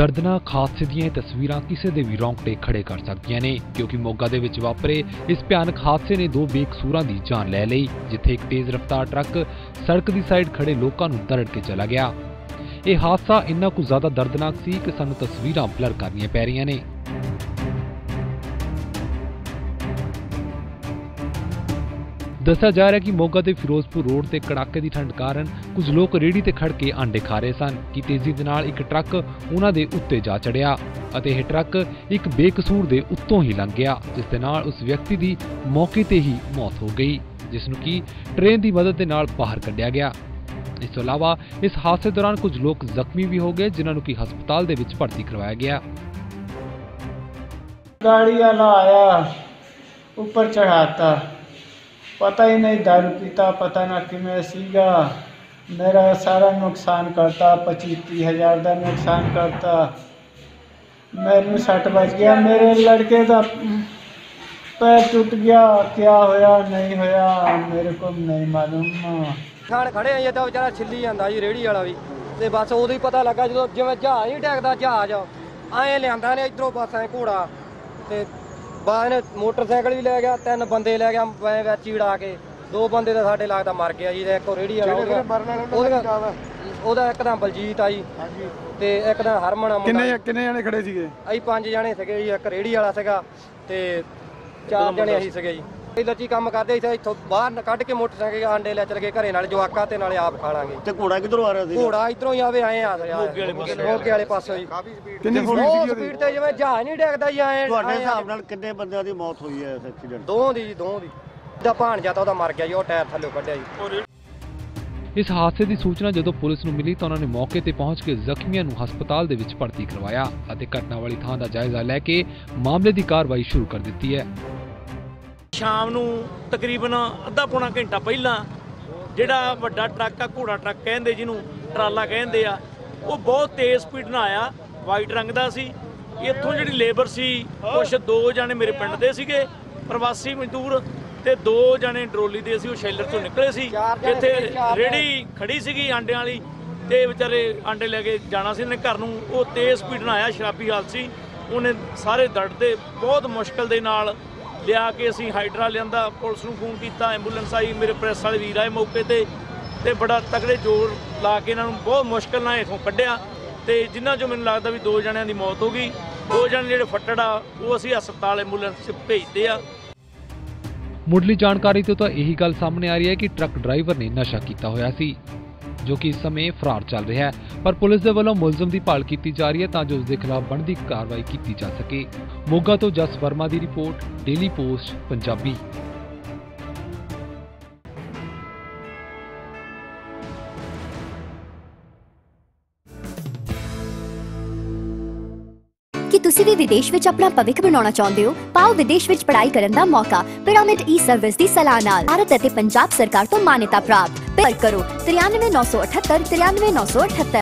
ਦਰਦਨਾਕ ਹਾਦਸੇ ਦੀਆਂ ਇਹ ਤਸਵੀਰਾਂ ਕਿਸੇ ਦੇ ਵੀ ਰੌਂਗਟੇ ਖੜੇ ਕਰ ਸਕਦੀਆਂ ਨੇ, ਕਿਉਂਕਿ ਮੋਗਾ ਦੇ ਵਿੱਚ ਵਾਪਰੇ ਇਸ ਭਿਆਨਕ ਹਾਦਸੇ ਨੇ ਦੋ ਬੇਕਸੂਰਾਂ ਦੀ ਜਾਨ ਲੈ ਲਈ, ਜਿੱਥੇ ਇੱਕ ਤੇਜ਼ ਰਫ਼ਤਾਰ ਟਰੱਕ ਸੜਕ ਦੀ ਸਾਈਡ ਖੜੇ ਲੋਕਾਂ ਨੂੰ ਦਰੜ ਕੇ ਚਲਾ ਗਿਆ। ਇਹ ਹਾਦਸਾ ਇੰਨਾ ਕੁ ਜ਼ਿਆਦਾ ਦਰਦਨਾਕ ਸੀ ਕਿ ਸਾਨੂੰ ਤਸਵੀਰਾਂ ਬਲਰ ਕਰਨੀਆਂ ਪੈ ਰਹੀਆਂ ਨੇ। ਦੱਸਿਆ ਜਾ ਰਿਹਾ ਹੈ ਕਿ ਮੋਗਾ ਦੇ ਫਿਰੋਜ਼ਪੁਰ ਰੋਡ ਤੇ ਕੜਾਕੇ ਦੀ ਠੰਡ ਕਾਰਨ ਕੁਝ ਲੋਕ ਰੇੜੀ ਤੇ ਖੜ ਕੇ ਆਂਡੇ ਖਾ ਰਹੇ ਸਨ ਕਿ ਤੇਜ਼ੀ ਦੇ ਨਾਲ ਇੱਕ ਟਰੱਕ ਉਹਨਾਂ ਦੇ ਉੱਤੇ ਜਾ ਚੜਿਆ ਅਤੇ ਇਹ ਟਰੱਕ ਇੱਕ ਬੇਕਸੂਰ ਦੇ ਉੱਤੋਂ ਹੀ ਲੰਘ ਗਿਆ ਜਿਸ ਦੇ ਨਾਲ ਉਸ ਵਿਅਕਤੀ ਦੀ ਮੌਕੇ ਤੇ ਹੀ ਮੌਤ ਹੋ ਗਈ ਜਿਸ ਨੂੰ ਕਿ ਟ੍ਰੇਨ ਦੀ ਮਦਦ ਦੇ ਨਾਲ ਬਾਹਰ ਕੱਢਿਆ ਗਿਆ ਇਸ ਤੋਂ ਇਲਾਵਾ ਇਸ ਹਾਦਸੇ ਦੌਰਾਨ ਕੁਝ ਲੋਕ ਜ਼ਖਮੀ ਵੀ ਹੋ ਗਏ ਜਿਨ੍ਹਾਂ ਨੂੰ ਕਿ ਹਸਪਤਾਲ ਦੇ ਵਿੱਚ ਭਰਤੀ ਕਰਵਾਇਆ ਗਿਆ गाड़ी वाला आया ऊपर चढ़ाता ਪਤਾ ਹੀ ਨਹੀਂ ਦਾਰੂ ਪੀਤਾ, ਪਤਾ ਨਾ ਕਿਵੇਂ ਸੀਗਾ। ਮੇਰਾ ਸਾਰਾ ਨੁਕਸਾਨ ਕਰਤਾ 25 ਹਜ਼ਾਰ ਦਾ ਨੁਕਸਾਨ ਕਰਤਾ। ਮੈਨੂੰ ਸੱਟ ਵੱਜ ਗਿਆ, ਮੇਰੇ ਲੜਕੇ ਦਾ ਪੈਰ ਟੁੱਟ ਗਿਆ, ਕਿਆ ਹੋਇਆ, ਨਹੀਂ ਹੋਇਆ, ਮੇਰੇ ਕੋਲ ਨਹੀਂ ਮਾਲੂਮ। ਖਾਣ ਖੜੇ ਆ ਤਾਂ ਵਿਚਾਰਾ ਛਿੱਲੀ ਜਾਂਦਾ ਜੀ ਰੇੜੀ ਵਾਲਾ ਵੀ। ਤੇ ਬਸ ਉਦੋਂ ਹੀ ਪਤਾ ਲੱਗਾ ਜਦੋਂ ਜਿਵੇਂ ਜਹਾਜ਼ ਹੀ ਡੈਗਦਾ, ਜਹਾਜ਼। ਆਏ ਲਿਆਂਦਾ ਨੇ ਇਧਰੋਂ ਬਸ ਆਏ ਘੋੜਾ। ਤੇ ਬਾਅਦ ਨੇ ਮੋਟਰਸਾਈਕਲ ਵੀ ਲੈ ਗਿਆ ਤਿੰਨ ਬੰਦੇ ਲੈ ਗਿਆ ਐਂ ਵਿੱਚ ਹੀ ਉਡਾ ਕੇ। ਦੋ ਬੰਦੇ ਤਾਂ ਸਾਡੇ ਲੱਗਦਾ ਮਰ ਗਿਆ ਜੀ ਤੇ ਇੱਕ ਉਹ ਰੇੜੀ ਵਾਲਾ ਹੋ ਗਿਆ। ਉਹਦਾ ਉਹਦਾ ਇੱਕ ਤਾਂ ਬਲਜੀਤ ਆ ਜੀ ਤੇ ਇੱਕ ਤਾਂ ਹਰਮਨ ਆ ਮੁੰਡਾ। ਕਿੰਨੇ ਕਿੰਨੇ ਜਣੇ ਖੜੇ ਸੀਗੇ? ਅਸੀਂ ਪੰਜ ਜਣੇ ਸੀਗੇ ਜੀ ਇੱਕ ਰੇੜੀ ਵਾਲਾ ਸੀਗਾ ਤੇ ਚਾਰ ਜਣੇ ਅਸੀਂ ਸੀਗੇ ਜੀ। ਇਹ ਲੱਚੀ ਕੰਮ ਕਰਦੇ ਸੀ ਇੱਥੋਂ ਬਾਹਰ ਕੱਢ ਕੇ ਮੋਟਰਸਾਈਕਲ ਆਂਡੇ ਲੈ ਚਲ ਗਏ ਘਰੇ ਨਾਲ ਜਵਾਕਾਂ ਤੇ ਨਾਲੇ ਆਪ ਖਾ ਲਾਂਗੇ। ਤੇ ਘੋੜਾ ਕਿੱਧਰੋਂ ਆ ਰਿਹਾ ਸੀ? ਘੋੜਾ ਇਧਰੋਂ ਹੀ ਆਵੇ ਆਏ ਆ ਮੋਗੇ ਵਾਲੇ ਪਾਸੇ। ਮੋਗੇ ਵਾਲੇ ਪਾਸੇ ਜੀ ਕਿੰਨੀ ਸਪੀਡ ਉਹਦੀ ਸਪੀਡ ਤੇ ਜਿਵੇਂ ਜਹਾਜ਼ ਨਹੀਂ ਡੈਗਦਾ ਜੀ ਆਏ ਤੁਹਾਡੇ ਹਿਸਾਬ ਨਾਲ ਕਿੰਨੇ ਬੰਦਿਆਂ ਦੀ ਮੌਤ ਹੋਈ ਹੈ ਇਸ ਐਕਸੀਡੈਂਟ ਦੋਹਾਂ ਦੀ ਜੀ ਦੋਹਾਂ ਦੀ। ਦਾ ਭਾਣਜਾ ਤਾਂ ਉਹਦਾ ਮਰ ਗਿਆ ਜੀ ਉਹ ਟਾਇਰ ਥੱਲੇ ਕੱਢਿਆ ਜੀ। ਇਸ ਹਾਦਸੇ ਦੀ ਸੂਚਨਾ ਜਦੋਂ ਪੁਲਿਸ ਨੂੰ ਮਿਲੀ ਤਾਂ ਉਹਨਾਂ ਨੇ ਮੌਕੇ ਤੇ ਪਹੁੰਚ ਕੇ ਜ਼ਖਮੀਆਂ ਨੂੰ ਹਸਪਤਾਲ ਦੇ ਵਿੱਚ ਭਰਤੀ ਕਰਵਾਇਆ ਅਤੇ ਘਟਨਾ ਵਾਲੀ ਥਾਂ ਦਾ ਜਾਇਜ਼ਾ ਲੈ ਕੇ ਮਾਮਲੇ ਦੀ ਕਾਰਵਾਈ ਸ਼ੁਰੂ ਕਰ ਦਿੱਤੀ ਹੈ। ਸ਼ਾਮ ਨੂੰ ਤਕਰੀਬਨ ਅੱਧਾ ਪੌਣਾ ਘੰਟਾ ਪਹਿਲਾਂ ਜਿਹੜਾ ਵੱਡਾ ਟਰੱਕ ਆ ਘੋੜਾ ਟਰੱਕ ਕਹਿੰਦੇ ਜਿਹਨੂੰ ਟਰਾਲਾ ਕਹਿੰਦੇ ਆ ਉਹ ਬਹੁਤ ਤੇਜ਼ ਸਪੀਡ ਨਾਲ ਆਇਆ। ਵਾਈਟ ਰੰਗ ਦਾ ਸੀ। ਇੱਥੋਂ ਜਿਹੜੀ ਲੇਬਰ ਸੀ ਕੁਛ ਦੋ ਜਾਣੇ ਮੇਰੇ ਪਿੰਡ ਦੇ ਸੀਗੇ ਪ੍ਰਵਾਸੀ ਮਜ਼ਦੂਰ ਤੇ ਦੋ ਜਾਣੇ ਡਰੋਲੀ ਦੇ ਸੀ ਉਹ ਸ਼ੈਲਰ ਤੋਂ ਨਿਕਲੇ ਸੀ ਇੱਥੇ ਰੇੜੀ ਖੜੀ ਸੀਗੀ ਆਂਡਿਆਂ ਵਾਲੀ ਤੇ ਵਿਚਾਰੇ ਆਂਡੇ ਲੈ ਕੇ ਜਾਣਾ ਸੀ ਇਹਨੇ ਘਰ ਨੂੰ। ਉਹ ਤੇਜ਼ ਸਪੀਡ ਨਾਲ ਆਇਆ ਸ਼ਰਾਬੀ ਹਾਲਤ ਸੀ। ਉਹਨੇ ਸਾਰੇ ਦੜਦੇ ਬਹੁਤ ਮੁਸ਼ਕਲ ਦੇ ਨਾਲ ਲਿਆ ਕੇ ਅਸੀਂ ਹਾਈਡਰਾ ਲਿਆਂਦਾ, ਪੁਲਿਸ ਨੂੰ ਫੋਨ ਕੀਤਾ, ਐਂਬੂਲੈਂਸ ਆਈ, ਮੇਰੇ ਪ੍ਰੈਸ ਵਾਲੇ ਵੀਰ ਆਏ ਮੌਕੇ ਤੇ ਤੇ ਬੜਾ ਤਕੜੇ ਜ਼ੋਰ ਲਾ ਕੇ ਇਹਨਾਂ ਨੂੰ ਬਹੁਤ ਮੁਸ਼ਕਲ ਨਾਲ ਇਥੋਂ ਕੱਢਿਆ ਤੇ ਜਿਨ੍ਹਾਂ ਚੋਂ ਮੈਨੂੰ ਲੱਗਦਾ ਵੀ ਦੋ ਜਣਿਆਂ ਦੀ ਮੌਤ ਹੋ ਗਈ, ਦੋ ਜਣੇ ਜਿਹੜੇ ਫੱਟੜ ਆ, ਉਹ ਅਸੀਂ ਹਸਪਤਾਲ ਐਂਬੂਲੈਂਸ 'ਚ ਭੇਜਦੇ ਆ। ਮੁੱਢਲੀ ਜਾਣਕਾਰੀ ਤੋਂ ਤਾਂ ਇਹੀ ਗੱਲ ਸਾਹਮਣੇ ਆ ਰਹੀ ਹੈ ਕਿ ਟਰੱਕ ਡਰਾਈਵਰ ਨੇ ਨਸ਼ਾ ਕੀਤਾ ਹੋਇਆ ਸੀ। ਜੋ ਕਿ ਇਸ ਸਮੇਂ ਫਰਾਰ ਚੱਲ ਰਿਹਾ ਹੈ। ਪਰ ਪੁਲਿਸ ਦੇ ਵੱਲੋਂ ਮੁਲਜ਼ਮ ਦੀ ਭਾਲ ਕੀਤੀ ਜਾ ਰਹੀ ਹੈ ਤਾਂ ਜੋ ਉਸ ਦੇ ਖਿਲਾਫ ਬਣਦੀ ਕਾਰਵਾਈ ਕੀਤੀ ਜਾ ਸਕੇ। ਮੋਗਾ ਤੋਂ ਜਸ ਵਰਮਾ ਦੀ ਰਿਪੋਰਟ ਡੇਲੀ ਪੋਸਟ ਪੰਜਾਬੀ। ਕੀ ਤੁਸੀਂ ਵੀ ਵਿਦੇਸ਼ ਵਿੱਚ ਆਪਣਾ ਭਵਿੱਖ ਬਣਾਉਣਾ ਚਾਹੁੰਦੇ ਹੋ? ਪਾਓ ਵਿਦੇਸ਼ ਵਿੱਚ ਪੜ੍ਹਾਈ ਕਰਨ ਦਾ ਮੌਕਾ, ਪਿਰਾਮਿਡ ਈ ਸਰਵਿਸ ਦੀ ਸਲਾਹ ਨਾਲ। ਭਾਰਤ ਅਤੇ ਪੰਜਾਬ ਸਰਕਾਰ ਤੋਂ ਮਾਨਤਾ ਪ੍ਰਾਪਤ। ਪਰ ਕਰੋ। 93978 93978